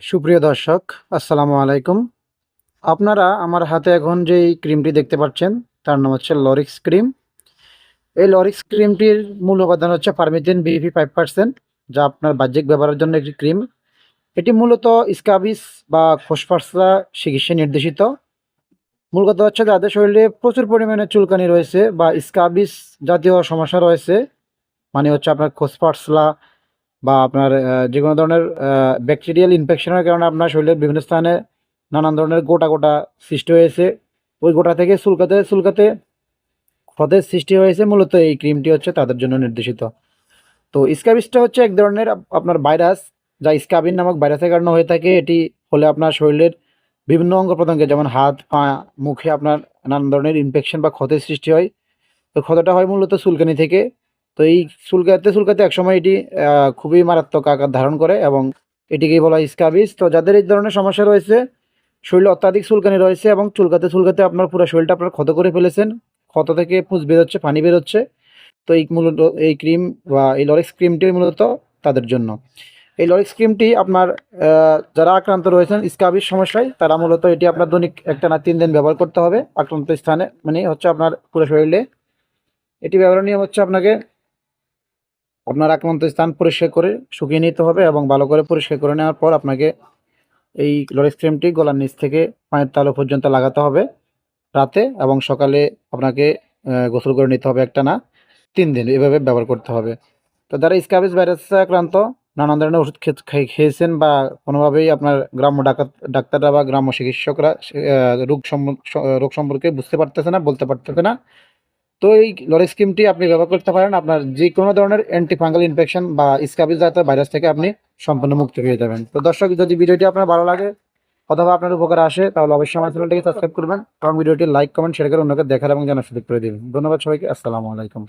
সুপ্রিয় দর্শক, আসসালামু আলাইকুম। আপনারা আমার হাতে এখন যেই ক্রিমটি দেখতে পাচ্ছেন, তার নাম হচ্ছে লরিক্স ক্রিম। এই লরিক্স ক্রিমটির মূল উপাদান হচ্ছে পারমিথিন বিপি ফাইভ পার্সেন্ট যা আপনার বাহ্যিক ব্যবহারের জন্য একটি ক্রিম। এটি মূলত স্কাবিস বা খোসপাসলা চিকিৎসায় নির্দেশিত। মূল কথা হচ্ছে যাদের শরীরে প্রচুর পরিমাণে চুলকানি রয়েছে বা স্কাবিস জাতীয় সমস্যা রয়েছে মানে হচ্ছে আপনার খোসপাসলা বা আপনার যে কোনো ধরনের ব্যাকটেরিয়াল ইনফেকশনের কারণে আপনার শরীরের বিভিন্ন স্থানে নানান ধরনের গোটা গোটা সৃষ্টি হয়েছে। ওই গোটা থেকে চুলকাতে চুলকাতে ক্ষতের সৃষ্টি হয়েছে। মূলত এই ক্রিমটি হচ্ছে তাদের জন্য নির্দেশিত। তো স্কাবিসটা হচ্ছে এক ধরনের আপনার ভাইরাস যা স্কাবিন নামক ভাইরাসের কারণে হয়ে থাকে। এটি হলে আপনার শরীরের বিভিন্ন অঙ্গ প্রত্যঙ্গে, যেমন হাত, পা, মুখে আপনার নানান ধরনের ইনফেকশন বা ক্ষতের সৃষ্টি হয়। তো ক্ষতটা হয় মূলত চুলকানি থেকে। তো এই চুলকাতে চুলকাতে একসময় এটি খুবই মারাত্মক আকার ধারণ করে এবং এটিকেই বলা হয় স্কাবিস তো যাদের এই ধরনের সমস্যা রয়েছে, শরীরে অত্যাধিক চুলকানি রয়েছে এবং চুলকাতে চুলকাতে আপনার পুরো শরীরটা আপনার ক্ষত করে ফেলেছেন। ক্ষত থেকে পুঁজ বেরোচ্ছে, পানি বেরোচ্ছে। তো এই মূলত এই ক্রিম বা এই লরিক্স ক্রিমটি মূলত তাদের জন্য। এই লরিক্স ক্রিমটি আপনার যারা আক্রান্ত রয়েছেন স্কাবিস সমস্যায়, তারা মূলত এটি আপনার দৈনিক একটা না তিন দিন ব্যবহার করতে হবে। আক্রান্ত স্থানে মানে হচ্ছে আপনার পুরো শরীরে। এটি ব্যবহার নিয়ম হচ্ছে আপনাকে আপনার আক্রান্ত স্থান পরিষ্কার করে শুকিয়ে নিতে হবে এবং ভালো করে পরিষ্কার করে নেওয়ার পর আপনাকে এই লরিক্স ক্রিমটি গলার নিচ থেকে পায়ের তালু পর্যন্ত লাগাতে হবে রাতে এবং সকালে আপনাকে গোসল করে নিতে হবে একটা না, তিন দিন এভাবে ব্যবহার করতে হবে। তো যারা স্কাবিস ভাইরাসে আক্রান্ত, নানান ধরনের ওষুধ খেয়েছেন বা কোনোভাবেই আপনার গ্রাম্য ডাকাত ডাক্তাররা বা গ্রাম্য চিকিৎসকরা রোগ রোগ সম্পর্কে বুঝতে পারতেছে না, বলতে পারতেছে না তো এই লরিক্স ক্রিমটি আপনি ব্যবহার করতে পারেন। আপনার যে কোনো ধরনের অ্যান্টি ফাঙ্গাল ইনফেকশন বা স্কাবিস ভাইরাস থেকে আপনি সম্পূর্ণ মুক্ত হয়ে যাবেন। তো দর্শক, যদি ভিডিওটি আপনার ভালো লাগে অথবা আপনার উপকার আসে, তাহলে অবশ্যই আমার চ্যানেলটিকে সাবস্ক্রাইব করবেন এবং ভিডিওটি লাইক কমেন্ট শেয়ার করে অন্যকে দেখার এবং জানার সুযোগ করে দেবেন। ধন্যবাদ সবাইকে। আসসালামু আলাইকুম।